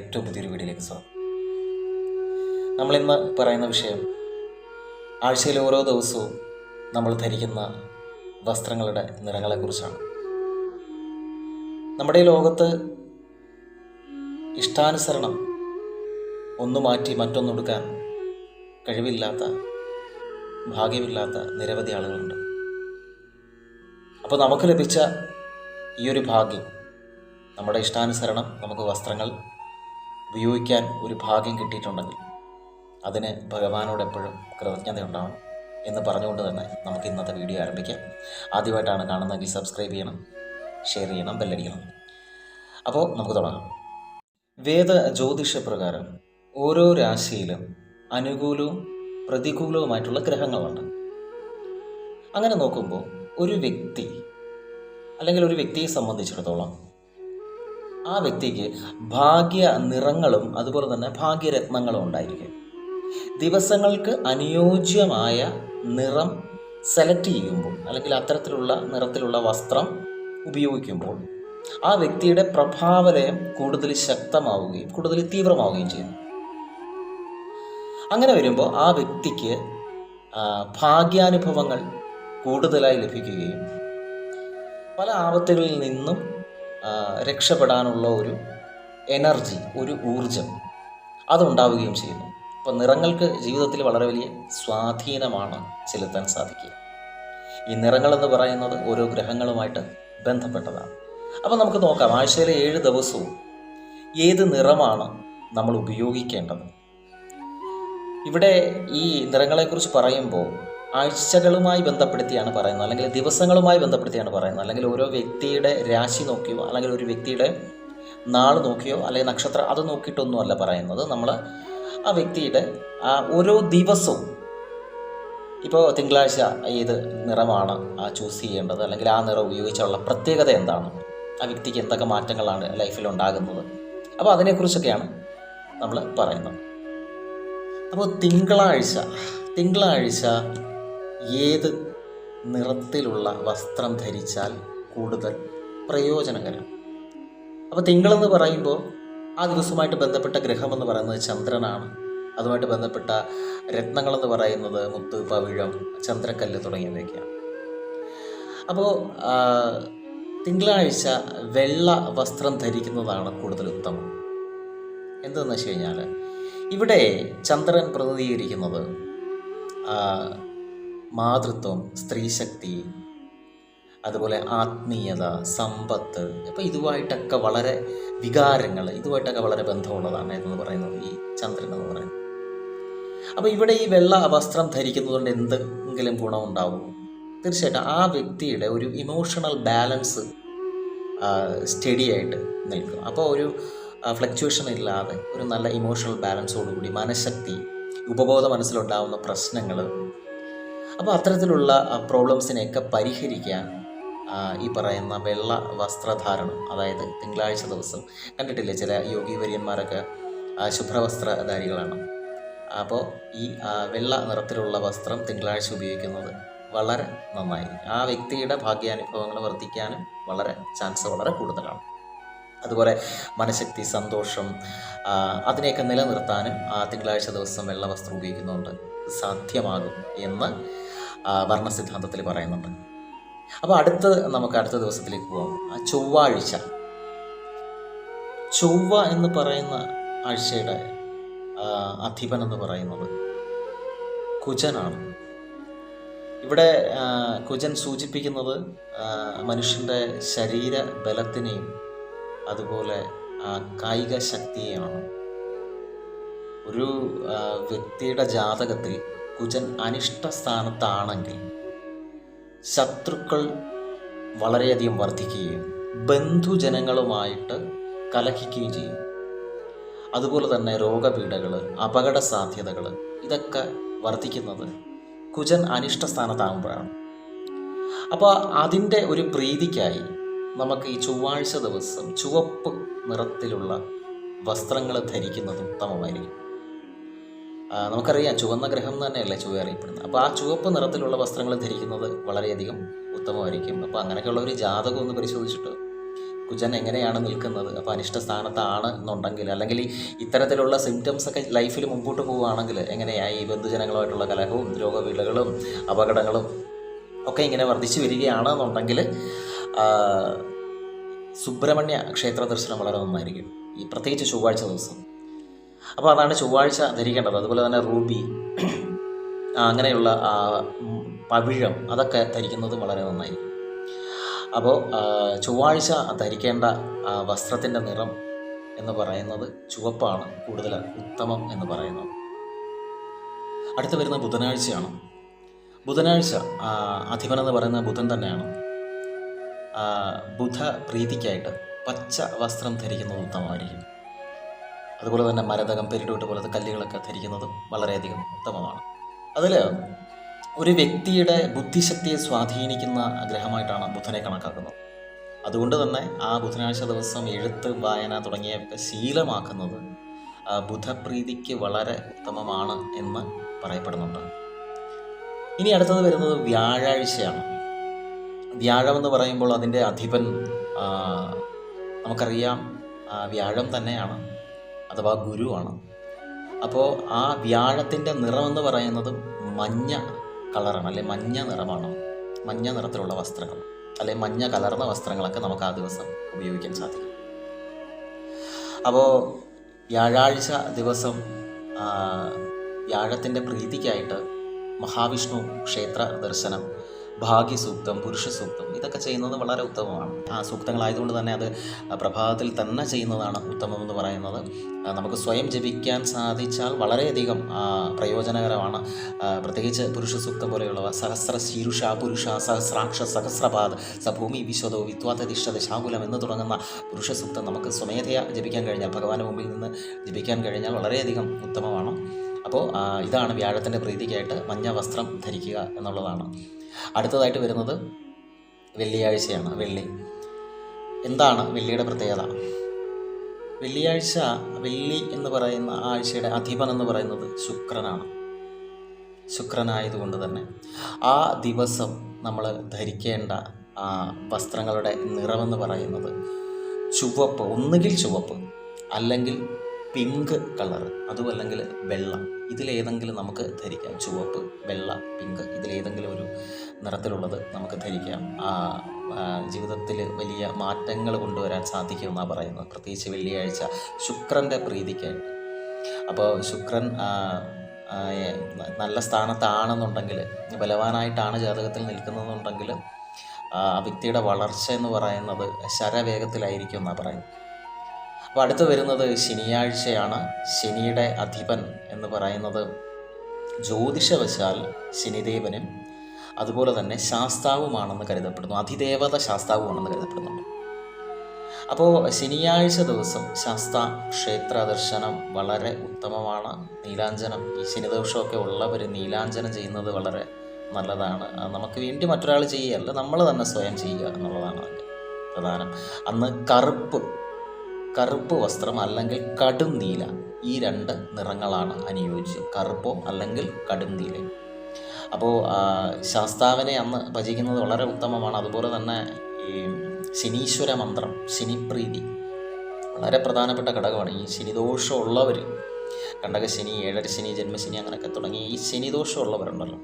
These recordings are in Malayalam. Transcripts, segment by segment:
ഏറ്റവും പുതിയൊരു വീഡിയോയിലേക്ക് സ്വാഗതം. നമ്മളിന്ന് പറയുന്ന വിഷയം ആഴ്ചയിൽ ഓരോ ദിവസവും നമ്മൾ ധരിക്കുന്ന വസ്ത്രങ്ങളുടെ നിറങ്ങളെക്കുറിച്ചാണ്. നമ്മുടെ ഈ ലോകത്ത് ഇഷ്ടാനുസരണം ഒന്ന് മാറ്റി മറ്റൊന്നെടുക്കാൻ കഴിവില്ലാത്ത ഭാഗ്യമില്ലാത്ത നിരവധി ആളുകളുണ്ട്. അപ്പോൾ നമുക്ക് ലഭിച്ച ഈ ഒരു ഭാഗ്യം നമ്മുടെ ഇഷ്ടാനുസരണം നമുക്ക് വസ്ത്രങ്ങൾ ഉപയോഗിക്കാൻ ഒരു ഭാഗ്യം കിട്ടിയിട്ടുണ്ടെങ്കിൽ അതിന് ഭഗവാനോട് എപ്പോഴും കൃതജ്ഞതയുണ്ടാവണം എന്ന് പറഞ്ഞുകൊണ്ട് തന്നെ നമുക്ക് ഇന്നത്തെ വീഡിയോ ആരംഭിക്കാം. ആദ്യമായിട്ടാണ് കാണുന്നതെങ്കിൽ സബ്സ്ക്രൈബ് ചെയ്യണം ഷെയർ ചെയ്യണം ബെല്ലടിക്കണം അപ്പോൾ നമുക്ക് തുടങ്ങാം. വേദ ജ്യോതിഷ പ്രകാരം ഓരോ രാശിയിലും അനുകൂലവും പ്രതികൂലവുമായിട്ടുള്ള ഗ്രഹങ്ങളുണ്ട്. അങ്ങനെ നോക്കുമ്പോൾ ഒരു വ്യക്തി അല്ലെങ്കിൽ ഒരു വ്യക്തിയെ സംബന്ധിച്ചിടത്തോളം ആ വ്യക്തിക്ക് ഭാഗ്യ നിറങ്ങളും അതുപോലെ തന്നെ ഭാഗ്യരത്നങ്ങളും ഉണ്ടായിരിക്കും. ദിവസങ്ങൾക്ക് അനുയോജ്യമായ നിറം സെലക്ട് ചെയ്യുമ്പോൾ അല്ലെങ്കിൽ അത്തരത്തിലുള്ള നിറത്തിലുള്ള വസ്ത്രം ഉപയോഗിക്കുമ്പോൾ ആ വ്യക്തിയുടെ പ്രഭാവലയം കൂടുതൽ ശക്തമാവുകയും കൂടുതൽ തീവ്രമാവുകയും ചെയ്യുന്നു അങ്ങനെ വരുമ്പോൾ ആ വ്യക്തിക്ക് ഭാഗ്യാനുഭവങ്ങൾ കൂടുതലായി ലഭിക്കുകയും പല ആപത്തുകളിൽ നിന്നും രക്ഷപ്പെടാനുള്ള ഒരു എനർജി ഒരു ഊർജം അതുണ്ടാവുകയും ചെയ്യുന്നു. അപ്പോൾ നിറങ്ങൾക്ക് ജീവിതത്തിൽ വളരെ വലിയ സ്വാധീനമാണ് ചെലുത്താൻ സാധിക്കുക. ഈ നിറങ്ങളെന്ന് പറയുന്നത് ഓരോ ഗ്രഹങ്ങളുമായിട്ട് ബന്ധപ്പെട്ടതാണ്. അപ്പോൾ നമുക്ക് നോക്കാം ആഴ്ചയിലെ ഏഴ് ദിവസവും ഏത് നിറമാണ് നമ്മൾ ഉപയോഗിക്കേണ്ടത്? ഇവിടെ ഈ നിറങ്ങളെക്കുറിച്ച് പറയുമ്പോൾ ആഴ്ചകളുമായി ബന്ധപ്പെടുത്തിയാണ് പറയുന്നത്. അല്ലെങ്കിൽ ദിവസങ്ങളുമായി ബന്ധപ്പെടുത്തിയാണ് പറയുന്നത്. അല്ലെങ്കിൽ ഓരോ വ്യക്തിയുടെ രാശി നോക്കിയോ അല്ലെങ്കിൽ ഒരു വ്യക്തിയുടെ നാൾ നോക്കിയോ അല്ലെങ്കിൽ നക്ഷത്രം അത് നോക്കിയിട്ടൊന്നുമല്ല പറയുന്നത്. നമ്മൾ ആ വ്യക്തിയുടെ ആ ഓരോ ദിവസവും ഇപ്പോൾ തിങ്കളാഴ്ച ഏത് നിറമാണ് ആ ചൂസ് ചെയ്യേണ്ടത്? അല്ലെങ്കിൽ ആ നിറം ഉപയോഗിച്ചുള്ള പ്രത്യേകത എന്താണ്? ആ വ്യക്തിക്ക് എന്തൊക്കെ മാറ്റങ്ങളാണ് ലൈഫിൽ ഉണ്ടാകുന്നത്? അപ്പോൾ അതിനെക്കുറിച്ചൊക്കെയാണ് നമ്മൾ പറയുന്നത്. അപ്പോൾ തിങ്കളാഴ്ച തിങ്കളാഴ്ച ഏത് നിറത്തിലുള്ള വസ്ത്രം ധരിച്ചാൽ കൂടുതൽ പ്രയോജനകരം? അപ്പോൾ തിങ്കളെന്ന് പറയുമ്പോൾ ആ ദിവസവുമായിട്ട് ബന്ധപ്പെട്ട ഗ്രഹമെന്ന് പറയുന്നത് ചന്ദ്രനാണ്. അതുമായിട്ട് ബന്ധപ്പെട്ട രത്നങ്ങളെന്ന് പറയുന്നത് മുത്ത് പവിഴം ചന്ദ്രക്കല്ല് തുടങ്ങിയവയൊക്കെയാണ്. അപ്പോൾ തിങ്കളാഴ്ച വെള്ള വസ്ത്രം ധരിക്കുന്നതാണ് കൂടുതൽ ഉത്തമം. എന്തെന്ന് വെച്ച് കഴിഞ്ഞാൽ ഇവിടെ ചന്ദ്രൻ പ്രതിനിധീകരിക്കുന്നത് മാതൃത്വം സ്ത്രീശക്തി അതുപോലെ ആത്മീയത സമ്പത്ത്. അപ്പോൾ ഇതുമായിട്ടൊക്കെ വളരെ വികാരങ്ങൾ ഇതുമായിട്ടൊക്കെ വളരെ ബന്ധമുള്ളതാണ് എന്ന് പറയുന്നത് ഈ ചന്ദ്രൻ എന്ന് പറയുന്നത്. അപ്പോൾ ഇവിടെ ഈ വെള്ള വസ്ത്രം ധരിക്കുന്നതുകൊണ്ട് എന്തെങ്കിലും ഗുണമുണ്ടാവും? തീർച്ചയായിട്ടും ആ വ്യക്തിയുടെ ഒരു ഇമോഷണൽ ബാലൻസ് സ്റ്റഡി ആയിട്ട് നിൽക്കും. അപ്പോൾ ഒരു ഫ്ലക്ച്വേഷൻ ഇല്ലാതെ ഒരു നല്ല ഇമോഷണൽ ബാലൻസോടുകൂടി മനഃശക്തി ഉപബോധ മനസ്സിലുണ്ടാവുന്ന പ്രശ്നങ്ങൾ അപ്പോൾ അത്തരത്തിലുള്ള പ്രോബ്ലംസിനെയൊക്കെ പരിഹരിക്കാൻ ഈ പറയുന്ന വെള്ള വസ്ത്രധാരണം അതായത് തിങ്കളാഴ്ച ദിവസം കണ്ടിട്ടില്ലേ ചില യോഗീവര്യന്മാരൊക്കെ ശുഭ്രവസ്ത്രധാരികളാണ്. അപ്പോൾ ഈ വെള്ള നിറത്തിലുള്ള വസ്ത്രം തിങ്കളാഴ്ച ഉപയോഗിക്കുന്നത് വളരെ നന്നായി. ആ വ്യക്തിയുടെ ഭാഗ്യാനുഭവങ്ങൾ വർദ്ധിക്കാനും വളരെ ചാൻസ് വളരെ കൂടുതലാണ്. അതുപോലെ മനഃശക്തി സന്തോഷം അതിനെയൊക്കെ നിലനിർത്താനും ആ തിങ്കളാഴ്ച ദിവസം വെള്ള വസ്ത്രം ഉപയോഗിക്കുന്നതുകൊണ്ട് സാധ്യമാകും എന്ന് ആ, വർണസിദ്ധാന്തത്തിൽ പറയുന്നുണ്ട്. അപ്പോൾ അടുത്ത നമുക്ക് അടുത്ത ദിവസത്തിലേക്ക് പോകാം ആ ചൊവ്വാഴ്ച. ചൊവ്വ എന്ന് പറയുന്ന ആഴ്ചയുടെ അധിപൻ എന്ന് പറയുന്നത് കുജനാണ്. ഇവിടെ കുജൻ സൂചിപ്പിക്കുന്നത് മനുഷ്യന്റെ ശരീര ബലത്തിനെയും അതുപോലെ കായിക ശക്തിയെയാണ്. ഒരു വ്യക്തിയുടെ ജാതകത്തിൽ കുജൻ അനിഷ്ട സ്ഥാനത്താണെങ്കിൽ ശത്രുക്കൾ വളരെയധികം വർദ്ധിക്കുകയും ബന്ധുജനങ്ങളുമായിട്ട് കലഹിക്കുകയും ചെയ്യും. അതുപോലെ തന്നെ രോഗപീഠകൾ അപകട സാധ്യതകൾ ഇതൊക്കെ വർദ്ധിക്കുന്നത് കുജൻ അനിഷ്ട സ്ഥാനത്താകുമ്പോഴാണ് അപ്പോൾ അതിന്റെ ഒരു പ്രീതിക്കായി നമുക്ക് ഈ ചൊവ്വാഴ്ച ദിവസം ചുവപ്പ് നിറത്തിലുള്ള വസ്ത്രങ്ങൾ ധരിക്കുന്നത് ഉത്തമമായിരിക്കും. നമുക്കറിയാം ചുവന്ന ഗ്രഹം തന്നെയല്ലേ ചുവ അറിയപ്പെടുന്നത്. അപ്പോൾ ആ ചുവപ്പ് നിറത്തിലുള്ള വസ്ത്രങ്ങൾ ധരിക്കുന്നത് വളരെയധികം ഉത്തമമായിരിക്കും. അപ്പോൾ അങ്ങനെയൊക്കെയുള്ള ഒരു ജാതകം ഒന്ന് പരിശോധിച്ചിട്ട് കുജൻ എങ്ങനെയാണ് നിൽക്കുന്നത്? അപ്പോൾ അനിഷ്ട സ്ഥാനത്താണ് എന്നുണ്ടെങ്കിൽ അല്ലെങ്കിൽ ഇത്തരത്തിലുള്ള സിംറ്റംസ് ഒക്കെ ലൈഫിൽ മുമ്പോട്ട് പോവുകയാണെങ്കിൽ എങ്ങനെയായി? ഈ ബന്ധുജനങ്ങളുമായിട്ടുള്ള കലഹവും രോഗവിളകളും അപകടങ്ങളും ഒക്കെ ഇങ്ങനെ വർദ്ധിച്ചു വരികയാണെന്നുണ്ടെങ്കിൽ സുബ്രഹ്മണ്യ ക്ഷേത്ര ദർശനം വളരെ നന്നായിരിക്കും. ഈ പ്രത്യേകിച്ച് ചൊവ്വാഴ്ച ദിവസം. അപ്പോൾ അതാണ് ചൊവ്വാഴ്ച ധരിക്കേണ്ടത്. അതുപോലെ തന്നെ റൂബി അങ്ങനെയുള്ള പവിഴം അതൊക്കെ ധരിക്കുന്നത് വളരെ നന്നായി അപ്പോൾ ചൊവ്വാഴ്ച ധരിക്കേണ്ട വസ്ത്രത്തിന്റെ നിറം എന്ന് പറയുന്നത് ചുവപ്പാണ് കൂടുതൽ ഉത്തമം എന്ന് പറയുന്നത്. അടുത്ത് വരുന്ന ബുധനാഴ്ചയാണ്. ബുധനാഴ്ച അധിപൻ എന്ന് പറയുന്ന ബുധൻ തന്നെയാണ്. ബുധ പ്രീതിക്കായിട്ട് പച്ച വസ്ത്രം ധരിക്കുന്നത് ഉത്തമമായിരിക്കും. അതുപോലെ തന്നെ മരതകം പെരിടോട്ട് പോലത്തെ കല്ലുകളൊക്കെ ധരിക്കുന്നതും വളരെയധികം ഉത്തമമാണ്. അതിൽ ഒരു വ്യക്തിയുടെ ബുദ്ധിശക്തിയെ സ്വാധീനിക്കുന്ന ഗ്രഹമായിട്ടാണ് ബുധനെ കണക്കാക്കുന്നത്. അതുകൊണ്ട് തന്നെ ആ ബുധനാഴ്ച ദിവസം എഴുത്ത് വായന തുടങ്ങിയ ശീലമാക്കുന്നത് ബുധപ്രീതിക്ക് വളരെ ഉത്തമമാണ് എന്ന് പറയപ്പെടുന്നുണ്ട്. ഇനി അടുത്തത് വരുന്നത് വ്യാഴാഴ്ചയാണ്. വ്യാഴം എന്ന് പറയുമ്പോൾ അതിന്റെ അധിപൻ നമുക്കറിയാം വ്യാഴം തന്നെയാണ്. അഥവാ ഗുരുവാണ്. അപ്പോൾ ആ വ്യാഴത്തിന്റെ എന്ന് പറയുന്നത് മഞ്ഞ കളറാണ് അല്ലെ മഞ്ഞ നിറമാണ്. മഞ്ഞ നിറത്തിലുള്ള വസ്ത്രങ്ങൾ അല്ലെ മഞ്ഞ കലർന്ന വസ്ത്രങ്ങളൊക്കെ നമുക്ക് ആ ദിവസം ഉപയോഗിക്കാൻ സാധിക്കും. അപ്പോൾ വ്യാഴാഴ്ച ദിവസം വ്യാഴത്തിന്റെ പ്രീതിക്കായിട്ട് മഹാവിഷ്ണു ക്ഷേത്ര ദർശനം ഭാഗ്യസൂക്തം പുരുഷ സൂക്തം ഇതൊക്കെ ചെയ്യുന്നത് വളരെ ഉത്തമമാണ്. ആ സൂക്തങ്ങളായതുകൊണ്ട് തന്നെ അത് പ്രഭാതത്തിൽ തന്നെ ചെയ്യുന്നതാണ് ഉത്തമം എന്ന് പറയുന്നത് നമുക്ക് സ്വയം ജപിക്കാൻ സാധിച്ചാൽ വളരെയധികം പ്രയോജനകരമാണ്. പ്രത്യേകിച്ച് പുരുഷ സൂക്തം പോലെയുള്ളവ സഹസ്ര ശീരുഷ പുരുഷ സഹസ്രാക്ഷ സഹസ്രപാദ് സഭൂമി വിശ്വതോ വിത്വാതതിഷ്ഠത ശാകുലം എന്ന് തുടങ്ങുന്ന പുരുഷ സൂക്തം നമുക്ക് സ്വമേധയാ ജപിക്കാൻ കഴിഞ്ഞാൽ ഭഗവാന് മുമ്പിൽ നിന്ന് ജപിക്കാൻ കഴിഞ്ഞാൽ വളരെയധികം ഉത്തമമാണ്. അപ്പോൾ ഇതാണ് വ്യാഴത്തിന്റെ പ്രീതിക്കായിട്ട് മഞ്ഞ വസ്ത്രം ധരിക്കുക എന്നുള്ളതാണ്. അടുത്തതായിട്ട് വരുന്നത് വെള്ളിയാഴ്ചയാണ് വെള്ളി. എന്താണ് വെള്ളിയുടെ പ്രത്യേകത? വെള്ളിയാഴ്ച വെള്ളി എന്ന് പറയുന്ന ആഴ്ചയുടെ അധിപൻ എന്ന് പറയുന്നത് ശുക്രനാണ്. ശുക്രനായതുകൊണ്ട് തന്നെ. ആ ദിവസം നമ്മൾ ധരിക്കേണ്ട വസ്ത്രങ്ങളുടെ നിറമെന്ന് പറയുന്നത് ചുവപ്പ് ഒന്നുകിൽ ചുവപ്പ് അല്ലെങ്കിൽ പിങ്ക് കളർ അതുമല്ലെങ്കിൽ വെള്ള. ഇതിലേതെങ്കിലും നമുക്ക് ധരിക്കാം. ചുവപ്പ് വെള്ള പിങ്ക്. ഇതിലേതെങ്കിലും ഒരു നിറത്തിലുള്ളത് നമുക്ക് ധരിക്കാം. ജീവിതത്തിൽ വലിയ മാറ്റങ്ങൾ കൊണ്ടുവരാൻ സാധിക്കുമെന്നാണ് പറയുന്നത്. പ്രത്യേകിച്ച് വെള്ളിയാഴ്ച ശുക്രന്റെ പ്രീതിക്കായിട്ട്. അപ്പോൾ ശുക്രൻ നല്ല സ്ഥാനത്താണെന്നുണ്ടെങ്കിൽ ബലവാനായിട്ടാണ് ജാതകത്തിൽ നിൽക്കുന്നതെന്നുണ്ടെങ്കിൽ ആ വ്യക്തിയുടെ വളർച്ച എന്ന് പറയുന്നത് ശരവേഗത്തിലായിരിക്കും എന്നാണ് പറയുന്നത്. അപ്പോൾ അടുത്ത് വരുന്നത് ശനിയാഴ്ചയാണ് ശനിയുടെ അധിപൻ എന്ന് പറയുന്നത്. ജ്യോതിഷവശാൽ ശനിദേവനും അതുപോലെ തന്നെ ശാസ്താവുമാണെന്ന് കരുതപ്പെടുന്നു. അതിദേവത ശാസ്താവുമാണെന്ന് കരുതപ്പെടുന്നുണ്ട്. അപ്പോൾ ശനിയാഴ്ച ദിവസം ശാസ്ത ക്ഷേത്ര ദർശനം വളരെ ഉത്തമമാണ്. നീലാഞ്ജനം ഈ ശനിദോഷമൊക്കെ ഉള്ളവർ നീലാഞ്ജനം ചെയ്യുന്നത് വളരെ നല്ലതാണ്. നമുക്ക് വേണ്ടി മറ്റൊരാൾ ചെയ്യുകയല്ല നമ്മൾ തന്നെ സ്വയം ചെയ്യുക എന്നുള്ളതാണ് അതിന്റെ പ്രധാനം. അന്ന് കറുപ്പ് കറുപ്പ് വസ്ത്രം അല്ലെങ്കിൽ കടും നീല. ഈ രണ്ട് നിറങ്ങളാണ് അനുയോജ്യം. കറുപ്പോ അല്ലെങ്കിൽ കടും നീല അപ്പോൾ ശാസ്താവിനെ അന്ന് ഭജിക്കുന്നത് വളരെ ഉത്തമമാണ്. അതുപോലെ തന്നെ ഈ ശനീശ്വര മന്ത്രം ശനിപ്രീതി വളരെ പ്രധാനപ്പെട്ട ഘടകമാണ്. ഈ ശനിദോഷമുള്ളവർ കണ്ടക ശനി ഏഴര ശനി ജന്മശനി അങ്ങനെയൊക്കെ തുടങ്ങി ഈ ശനിദോഷമുള്ളവരുണ്ടല്ലോ.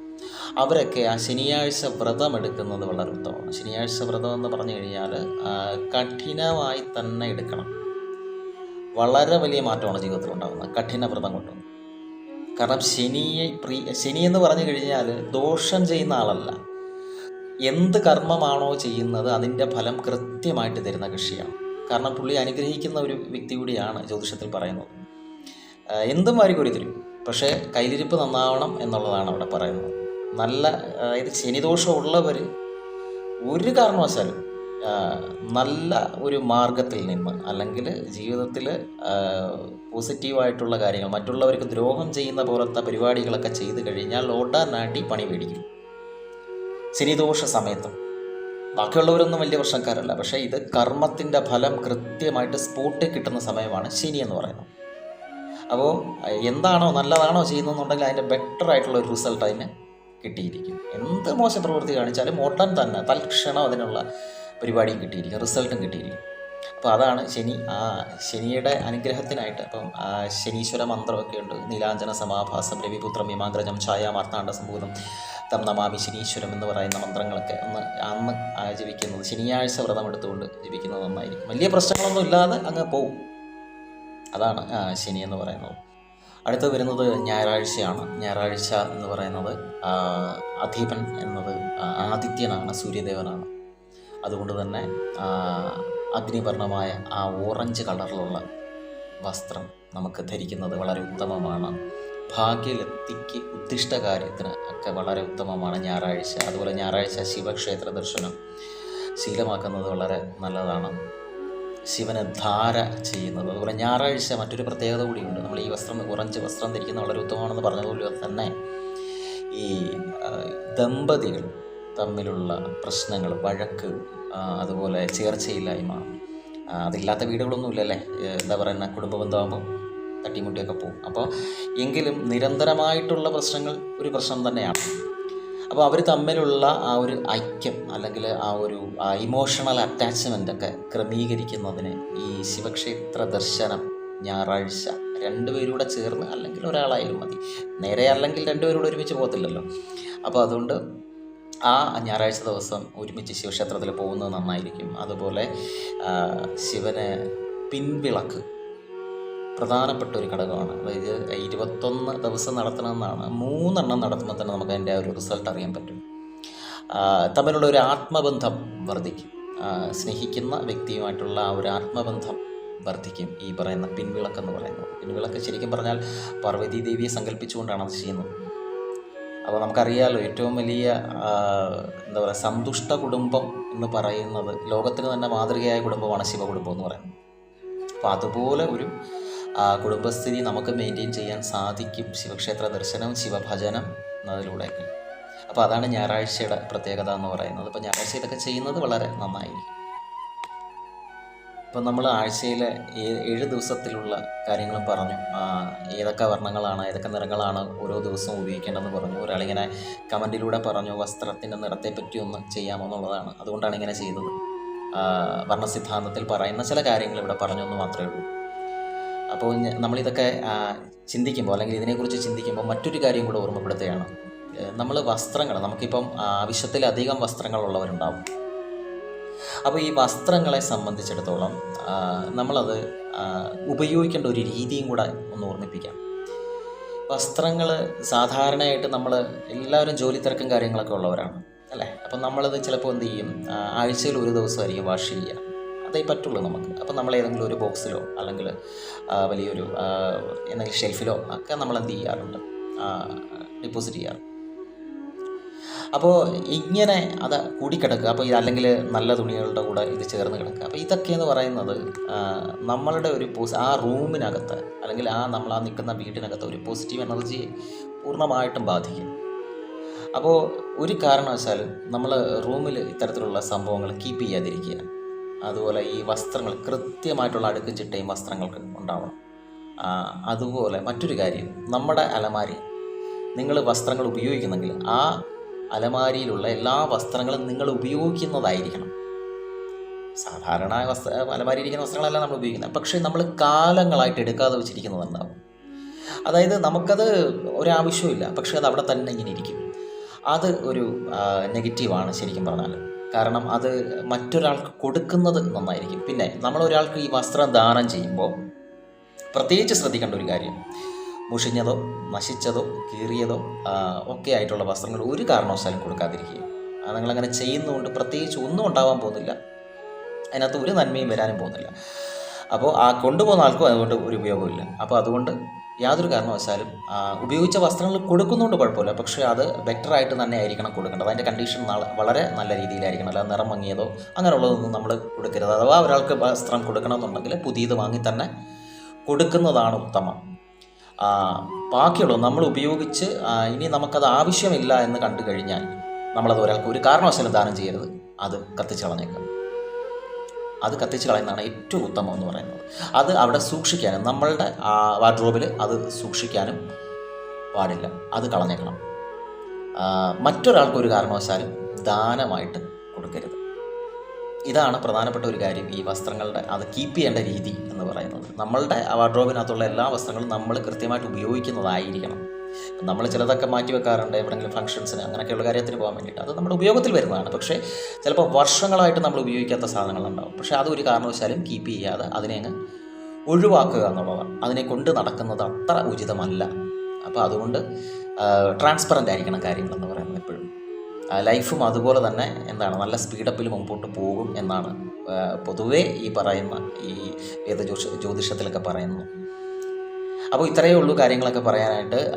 അവരൊക്കെ ആ ശനിയാഴ്ച വ്രതം എടുക്കുന്നത് വളരെ ഉത്തമമാണ്. ശനിയാഴ്ച വ്രതം എന്ന് പറഞ്ഞു കഴിഞ്ഞാൽ കഠിനമായി തന്നെ എടുക്കണം. വളരെ വലിയ മാറ്റമാണ് ജീവിതത്തിൽ ഉണ്ടാകുന്നത് കഠിന വ്രതം കൊണ്ട്. കാരണം ശനിയെ പ്രീ ശനി എന്ന് പറഞ്ഞു കഴിഞ്ഞാൽ ദോഷം ചെയ്യുന്ന ആളല്ല. എന്ത് കർമ്മമാണോ ചെയ്യുന്നത് അതിന്റെ ഫലം കൃത്യമായിട്ട് തരുന്ന കൃഷിയാണ്. കാരണം പുള്ളി അനുഗ്രഹിക്കുന്ന ഒരു വ്യക്തി കൂടിയാണ് ജ്യോതിഷത്തിൽ പറയുന്നത്. എന്തും വാരിക്കോരി തരും. പക്ഷേ കൈലിരിപ്പ് നന്നാവണം എന്നുള്ളതാണ് അവിടെ പറയുന്നത്. നല്ല അതായത് ശനിദോഷമുള്ളവർ ഒരു കാരണവശാലും നല്ല ഒരു മാർഗത്തിൽ നിന്ന് അല്ലെങ്കിൽ ജീവിതത്തിൽ പോസിറ്റീവായിട്ടുള്ള കാര്യങ്ങൾ മറ്റുള്ളവർക്ക് ദ്രോഹം ചെയ്യുന്ന പോലത്തെ പരിപാടികളൊക്കെ ചെയ്തു കഴിഞ്ഞാൽ ഓടാനാട്ടി പണി മേടിക്കും. ശനിദോഷ സമയത്തും. ബാക്കിയുള്ളവരൊന്നും വലിയ പ്രശ്നക്കാരല്ല. പക്ഷേ ഇത് കർമ്മത്തിന്റെ ഫലം കൃത്യമായിട്ട് സ്പോട്ടിൽ കിട്ടുന്ന സമയമാണ് ശനി എന്ന് പറയുന്നത്. അപ്പോൾ എന്താണോ നല്ലതാണോ ചെയ്യുന്നതെന്നുണ്ടെങ്കിൽ അതിന്റെ ബെറ്റർ ആയിട്ടുള്ള ഒരു റിസൾട്ട് അതിന് കിട്ടിയിരിക്കും. എന്ത് മോശം പ്രവൃത്തി കാണിച്ചാലും ഉടൻ തന്നെ തൽക്ഷണം അതിനുള്ള പരിപാടിയും കിട്ടിയിരിക്കും റിസൾട്ടും കിട്ടിയിരിക്കും. അപ്പോൾ അതാണ് ശനി ആ ശനിയുടെ അനുഗ്രഹത്തിനായിട്ട് അപ്പം ശനീശ്വര മന്ത്രമൊക്കെ ഉണ്ട്. നീലാഞ്ജന സമാഭാസം രവിപുത്രം യമാഗ്രജം ഛായ മാർത്താണ്ഡ സംഭൂതം തം നമാമി ശനീശ്വരം എന്ന് പറയുന്ന മന്ത്രങ്ങളൊക്കെ ഒന്ന് അന്ന് ജീവിക്കുന്നത് ശനിയാഴ്ച വ്രതം എടുത്തുകൊണ്ട് ജപിക്കുന്നത് നന്നായിരിക്കും. വലിയ പ്രശ്നങ്ങളൊന്നും ഇല്ലാതെ അങ്ങ് പോവും. അതാണ് ശനി എന്ന് പറയുന്നത്. അടുത്ത് വരുന്നത് ഞായറാഴ്ചയാണ്. ഞായറാഴ്ച എന്ന് പറയുന്നത് അധീപൻ എന്നത് ആദിത്യനാണ് സൂര്യദേവനാണ്. അതുകൊണ്ട് തന്നെ അഗ്നിവർണമായ ആ ഓറഞ്ച് കളറിലുള്ള വസ്ത്രം നമുക്ക് ധരിക്കുന്നത് വളരെ ഉത്തമമാണ്. ഭാഗ്യലത്തിക്ക് ഉദ്ദിഷ്ട കാര്യത്തിന് ഒക്കെ വളരെ ഉത്തമമാണ് ഞായറാഴ്ച. അതുപോലെ ഞായറാഴ്ച ശിവക്ഷേത്ര ദർശനം ശീലമാക്കുന്നത് വളരെ നല്ലതാണ്. ശിവന് ധാര ചെയ്യുന്നത്. അതുപോലെ ഞായറാഴ്ച മറ്റൊരു പ്രത്യേകത കൂടിയുണ്ട്. നമ്മൾ ഈ വസ്ത്രം ഓറഞ്ച് വസ്ത്രം ധരിക്കുന്നത് വളരെ ഉത്തമമാണെന്ന് പറഞ്ഞതുപോലെ തന്നെ ഈ ദമ്പതികൾ തമ്മിലുള്ള പ്രശ്നങ്ങൾ വഴക്ക് അതുപോലെ ചേർച്ചയില്ലായ്മ അതില്ലാത്ത വീടുകളൊന്നുമില്ല അല്ലേ എന്താ പറയുക കുടുംബ ബന്ധമാകുമ്പോൾ തട്ടിമുട്ടിയൊക്കെ പോകും. അപ്പോൾ എങ്കിലും നിരന്തരമായിട്ടുള്ള പ്രശ്നങ്ങൾ ഒരു പ്രശ്നം തന്നെയാണ്. അപ്പോൾ അവർ തമ്മിലുള്ള ആ ഒരു ഐക്യം അല്ലെങ്കിൽ ആ ഒരു ഇമോഷണൽ അറ്റാച്ച്മെന്റ് ഒക്കെ ക്രമീകരിക്കുന്നതിന് ഈ ശിവക്ഷേത്ര ദർശനം ഞായറാഴ്ച രണ്ടുപേരൂടെ ചേർന്ന് അല്ലെങ്കിൽ ഒരാളായാലും മതി. നേരെ അല്ലെങ്കിൽ രണ്ടുപേരൂടെ ഒരുമിച്ച് പോകത്തില്ലല്ലോ. അപ്പോൾ അതുകൊണ്ട് ആ ഞായറാഴ്ച ദിവസം ഒരുമിച്ച് ശിവക്ഷേത്രത്തിൽ പോകുന്നത് നന്നായിരിക്കും. അതുപോലെ ശിവന് പിൻവിളക്ക് പ്രധാനപ്പെട്ട ഒരു ഘടകമാണ്. അതായത് ഇരുപത്തൊന്ന് ദിവസം നടത്തണമെന്നാണ്. മൂന്നെണ്ണം നടത്തുമ്പോൾ തന്നെ നമുക്ക് അതിന്റെ ഒരു റിസൾട്ട് അറിയാൻ പറ്റും. തമ്മിലുള്ള ഒരു ആത്മബന്ധം വർദ്ധിക്കും. സ്നേഹിക്കുന്ന വ്യക്തിയുമായിട്ടുള്ള ആ ഒരു ആത്മബന്ധം വർദ്ധിക്കും ഈ പറയുന്ന പിൻവിളക്ക് എന്ന് പറയുന്നത്. പിൻവിളക്ക് ശരിക്കും പറഞ്ഞാൽ പാർവതി ദേവിയെ സങ്കല്പിച്ചുകൊണ്ടാണ് അത് ചെയ്യുന്നത്. അപ്പോൾ നമുക്കറിയാമല്ലോ ഏറ്റവും വലിയ എന്താ പറയുക സന്തുഷ്ട കുടുംബം എന്ന് പറയുന്നത് ലോകത്തിന് തന്നെ മാതൃകയായ കുടുംബമാണ് ശിവകുടുംബം എന്ന് പറയുന്നത്. അപ്പോൾ അതുപോലെ ഒരു കുടുംബസ്ഥിതി നമുക്ക് മെയിന്റെയിൻ ചെയ്യാൻ സാധിക്കും. ശിവക്ഷേത്ര ദർശനം ശിവഭജനം എന്നതിലൂടെയൊക്കെ. അപ്പോൾ അതാണ് ഞായറാഴ്ചയുടെ പ്രത്യേകത എന്ന് പറയുന്നത്. അപ്പോൾ ഞായറാഴ്ച ഇതൊക്കെ ചെയ്യുന്നത് വളരെ നന്നായിരിക്കും. ഇപ്പം നമ്മൾ ആഴ്ചയിലെ ഏഴ് ദിവസത്തിലുള്ള കാര്യങ്ങൾ പറഞ്ഞു. ഏതൊക്കെ വർണങ്ങളാണ് ഏതൊക്കെ നിറങ്ങളാണ് ഓരോ ദിവസവും ഉപയോഗിക്കേണ്ടതെന്ന് പറഞ്ഞു. ഒരാളിങ്ങനെ കമന്റിലൂടെ പറഞ്ഞു വസ്ത്രത്തിന്റെ നിറത്തെപ്പറ്റി ഒന്ന് ചെയ്യാമോ എന്നുള്ളതാണ്. അതുകൊണ്ടാണ് ഇങ്ങനെ ചെയ്തത്. വർണ വർണസിദ്ധാന്തത്തിൽ പറയുന്ന ചില കാര്യങ്ങൾ ഇവിടെ പറഞ്ഞു എന്ന് മാത്രമേ ഉള്ളൂ. അപ്പോൾ നമ്മളിതൊക്കെ ചിന്തിക്കുമ്പോൾ അല്ലെങ്കിൽ ഇതിനെക്കുറിച്ച് ചിന്തിക്കുമ്പോൾ മറ്റൊരു കാര്യം കൂടെ ഓർമ്മപ്പെടുത്തുകയാണ്. നമ്മൾ വസ്ത്രങ്ങൾ നമുക്കിപ്പം ആവശ്യത്തിലധികം വസ്ത്രങ്ങളുള്ളവരുണ്ടാവും അപ്പോൾ ഈ വസ്ത്രങ്ങളെ സംബന്ധിച്ചിടത്തോളം നമ്മളത് ഉപയോഗിക്കേണ്ട ഒരു രീതിയും കൂടെ ഒന്ന് ഓർമ്മിപ്പിക്കാം. വസ്ത്രങ്ങൾ സാധാരണയായിട്ട് നമ്മൾ എല്ലാവരും ജോലി തിരക്കും കാര്യങ്ങളൊക്കെ ഉള്ളവരാണ് അല്ലേ? അപ്പം നമ്മളത് ചിലപ്പോൾ എന്ത് ചെയ്യും? ആഴ്ചയിൽ ഒരു ദിവസമായിരിക്കും വാഷ് ചെയ്യുക. അതേ പറ്റുള്ളൂ നമുക്ക്. അപ്പം നമ്മൾ ഏതെങ്കിലും ഒരു ബോക്സിലോ അല്ലെങ്കിൽ വലിയൊരു എന്തെങ്കിലും ഷെൽഫിലോ ഒക്കെ നമ്മൾ എന്ത് ചെയ്യാറുണ്ട്? ഡിപ്പോസിറ്റ് ചെയ്യാറുണ്ട്. അപ്പോൾ ഇങ്ങനെ അത് കൂടിക്കിടക്കുക. അപ്പോൾ ഇത് അല്ലെങ്കിൽ നല്ല തുണികളുടെ കൂടെ ഇത് ചേർന്ന് കിടക്കുക. അപ്പോൾ ഇതൊക്കെയെന്ന് പറയുന്നത് നമ്മളുടെ ഒരു പോസ് ആ റൂമിനകത്ത് അല്ലെങ്കിൽ ആ നമ്മൾ ആ നിൽക്കുന്ന വീട്ടിനകത്ത് ഒരു പോസിറ്റീവ് എനർജി പൂർണമായിട്ടും ബാധിക്കും. അപ്പോൾ ഒരു കാരണവശാലും നമ്മൾ റൂമിൽ ഇത്തരത്തിലുള്ള സംഭവങ്ങൾ കീപ്പ് ചെയ്യാതിരിക്കുക. അതുപോലെ ഈ വസ്ത്രങ്ങൾ കൃത്യമായിട്ടുള്ള അടുക്കും ചിട്ടയും വസ്ത്രങ്ങൾക്ക് ഉണ്ടാവണം. അതുപോലെ മറ്റൊരു കാര്യം നമ്മുടെ അലമാരി നിങ്ങൾ വസ്ത്രങ്ങൾ ഉപയോഗിക്കുന്നെങ്കിൽ ആ അലമാരിയിലുള്ള എല്ലാ വസ്ത്രങ്ങളും നിങ്ങൾ ഉപയോഗിക്കുന്നതായിരിക്കണം. സാധാരണ വസ്ത്ര അലമാരി ഇരിക്കുന്ന വസ്ത്രങ്ങളല്ല നമ്മൾ ഉപയോഗിക്കുന്നത്. പക്ഷേ നമ്മൾ കാലങ്ങളായിട്ട് എടുക്കാതെ വെച്ചിരിക്കുന്നതുണ്ടാവും. അതായത് നമുക്കത് ഒരാവശ്യമില്ല പക്ഷേ അത് അവിടെ തന്നെ ഇങ്ങനെ ഇരിക്കും. അത് ഒരു നെഗറ്റീവാണ് ശരിക്കും പറഞ്ഞാൽ. കാരണം അത് മറ്റൊരാൾക്ക് കൊടുക്കുന്നത് നന്നായിരിക്കും. പിന്നെ നമ്മൾ ഒരാൾക്ക് ഈ വസ്ത്രം ദാനം ചെയ്യുമ്പോൾ പ്രത്യേകിച്ച് ശ്രദ്ധിക്കേണ്ട ഒരു കാര്യം. മുഷിഞ്ഞതോ നശിച്ചതോ കീറിയതോ ഒക്കെ ആയിട്ടുള്ള വസ്ത്രങ്ങൾ ഒരു കാരണവശാലും കൊടുക്കാതിരിക്കുക നിങ്ങളങ്ങനെ ചെയ്യുന്നതുകൊണ്ട് പ്രത്യേകിച്ച് ഒന്നും ഉണ്ടാവാൻ പോകുന്നില്ല. അതിനകത്ത് ഒരു നന്മയും വരാനും പോകുന്നില്ല. അപ്പോൾ ആ കൊണ്ടുപോകുന്ന ആൾക്കും അതുകൊണ്ട് ഒരു ഉപയോഗമില്ല അപ്പോൾ അതുകൊണ്ട് യാതൊരു കാരണവശാലും ഉപയോഗിച്ച വസ്ത്രങ്ങൾ കൊടുക്കുന്നതുകൊണ്ട് കുഴപ്പമില്ല. പക്ഷേ അത് ബെറ്ററായിട്ട് തന്നെ ആയിരിക്കണം കൊടുക്കേണ്ടത്. അതിന്റെ കണ്ടീഷൻ വളരെ നല്ല രീതിയിലായിരിക്കണം. അല്ലാതെ നിറം മങ്ങിയതോ അങ്ങനെയുള്ളതൊന്നും നമ്മൾ കൊടുക്കരുത്. അഥവാ ഒരാൾക്ക് വസ്ത്രം കൊടുക്കണമെന്നുണ്ടെങ്കിൽ പുതിയത് വാങ്ങി തന്നെ കൊടുക്കുന്നതാണ് ഉത്തമം. ബാക്കിയുള്ളത് നമ്മൾ ഉപയോഗിച്ച് ഇനി നമുക്കത് ആവശ്യമില്ല എന്ന് കണ്ടു കഴിഞ്ഞാൽ നമ്മളത് ഒരാൾക്ക് ഒരു കാരണവശാലും ദാനം ചെയ്യരുത്. അത് കത്തിച്ച് കളഞ്ഞേക്കാം അത് കത്തിച്ച് കളയുന്നതാണ് ഏറ്റവും ഉത്തമം എന്ന് പറയുന്നത്. അത് അവിടെ സൂക്ഷിക്കാനും നമ്മളുടെ വാർഡ്രോബിൽ അത് സൂക്ഷിക്കാനും പാടില്ല. അത് കളഞ്ഞേക്കണം. മറ്റൊരാൾക്കൊരു കാരണവശാലും ദാനമായിട്ട് കൊടുക്കരുത്. ഇതാണ് പ്രധാനപ്പെട്ട ഒരു കാര്യം ഈ വസ്ത്രങ്ങളുടെ അത് കീപ്പ് ചെയ്യേണ്ട രീതി എന്ന് പറയുന്നത്. നമ്മളുടെ വാർഡ്രോബിനകത്തുള്ള എല്ലാ വസ്ത്രങ്ങളും നമ്മൾ കൃത്യമായിട്ട് ഉപയോഗിക്കുന്നതായിരിക്കണം. നമ്മൾ ചിലതൊക്കെ മാറ്റി വെക്കാറുണ്ട് എവിടെയെങ്കിലും ഫംഗ്ഷൻസിന് അങ്ങനെയൊക്കെയുള്ള കാര്യത്തിന് പോകാൻ വേണ്ടിയിട്ട്. അത് നമ്മുടെ ഉപയോഗത്തിൽ വരുന്നതാണ്. പക്ഷേ ചിലപ്പോൾ വർഷങ്ങളായിട്ട് നമ്മൾ ഉപയോഗിക്കാത്ത സാധനങ്ങളുണ്ടാവും. പക്ഷേ അതൊരു കാരണവശാലും കീപ്പ് ചെയ്യാതെ അതിനെ അങ്ങ് ഒഴിവാക്കുക എന്നുള്ളതാണ്. അതിനെ കൊണ്ട് നടക്കുന്നത് അത്ര ഉചിതമല്ല. അപ്പോൾ അതുകൊണ്ട് ട്രാൻസ്പെറന്റ് ആയിരിക്കണം കാര്യങ്ങളെന്ന് പറയുന്നത് എപ്പോഴും. ലൈഫും അതുപോലെ തന്നെ എന്താണ് നല്ല സ്പീഡപ്പിൽ മുമ്പോട്ട് പോകും എന്നാണ് പൊതുവേ ഈ പറയുന്ന ഈ വേദ ജ്യോതിഷ ജ്യോതിഷത്തിലൊക്കെ പറയുന്നു അപ്പോൾ ഇത്രയേ ഉള്ളൂ കാര്യങ്ങളൊക്കെ പറയാനായിട്ട്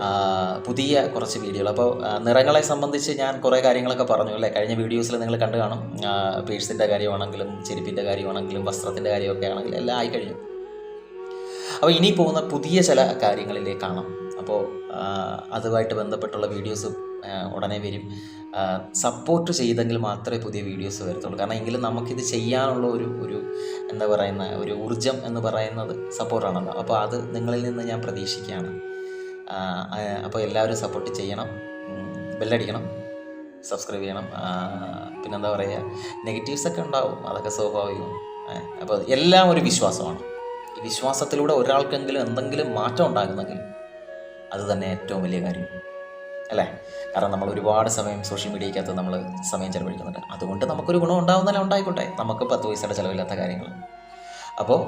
പുതിയ കുറച്ച് വീഡിയോകൾ. അപ്പോൾ നിറങ്ങളെ സംബന്ധിച്ച് ഞാൻ കുറേ കാര്യങ്ങളൊക്കെ പറഞ്ഞു അല്ലേ? കഴിഞ്ഞ വീഡിയോസിൽ നിങ്ങൾ കണ്ടു കാണും പേഴ്സിന്റെ കാര്യമാണെങ്കിലും ചെരുപ്പിന്റെ കാര്യമാണെങ്കിലും വസ്ത്രത്തിന്റെ കാര്യമൊക്കെ ആണെങ്കിലും എല്ലാം ആയി കഴിഞ്ഞു. അപ്പോൾ ഇനി പോകുന്ന പുതിയ ചില കാര്യങ്ങളിലേക്കാണ് അപ്പോൾ അതുമായിട്ട് ബന്ധപ്പെട്ടുള്ള വീഡിയോസ് ഉടനെ വരും. സപ്പോർട്ട് ചെയ്തെങ്കിൽ മാത്രമേ പുതിയ വീഡിയോസ് വരത്തുള്ളൂ. കാരണം എങ്കിലും നമുക്കിത് ചെയ്യാനുള്ള ഒരു ഒരു എന്താ പറയുന്ന ഒരു ഊർജം എന്ന് പറയുന്നത് സപ്പോർട്ടാണല്ലോ അപ്പോൾ അത് നിങ്ങളിൽ നിന്ന് ഞാൻ പ്രതീക്ഷിക്കുകയാണ്. അപ്പോൾ എല്ലാവരും സപ്പോർട്ട് ചെയ്യണം. ബെല്ലടിക്കണം. സബ്സ്ക്രൈബ് ചെയ്യണം. പിന്നെന്താ പറയുക നെഗറ്റീവ്സൊക്കെ ഉണ്ടാവും. അതൊക്കെ സ്വാഭാവികം അപ്പോൾ എല്ലാം ഒരു വിശ്വാസമാണ്. ഈ വിശ്വാസത്തിലൂടെ ഒരാൾക്കെങ്കിലും എന്തെങ്കിലും മാറ്റം ഉണ്ടാകുന്നെങ്കിൽ അത് തന്നെ ഏറ്റവും വലിയ കാര്യം. അല്ലേ? കാരണം നമ്മൾ ഒരുപാട് സമയം സോഷ്യൽ മീഡിയക്കകത്ത് നമ്മൾ സമയം ചെലവഴിക്കുന്നുണ്ട്. അതുകൊണ്ട് നമുക്കൊരു ഗുണം ഉണ്ടാവുന്നല്ല ഉണ്ടായിക്കോട്ടെ? നമുക്ക് പത്ത് പൈസയുടെ ചിലവില്ലാത്ത കാര്യങ്ങൾ. അപ്പോൾ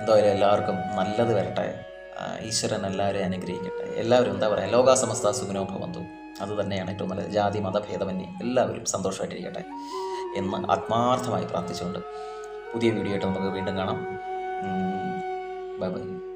എന്തായാലും എല്ലാവർക്കും നല്ലത് വരട്ടെ. ഈശ്വരൻ എല്ലാവരെയും അനുഗ്രഹിക്കട്ടെ. എല്ലാവരും എന്താ പറയുക ലോകാസമസ്ത സുഖനോഭവന്തു അത് തന്നെയാണ് ഏറ്റവും നല്ലത്. ജാതി മതഭേദമന്യേ എല്ലാവരും സന്തോഷമായിട്ടിരിക്കട്ടെ എന്ന് ആത്മാർത്ഥമായി പ്രാർത്ഥിച്ചുകൊണ്ട് പുതിയ വീഡിയോ ആയിട്ട് നമുക്ക് വീണ്ടും കാണാം. Bye bye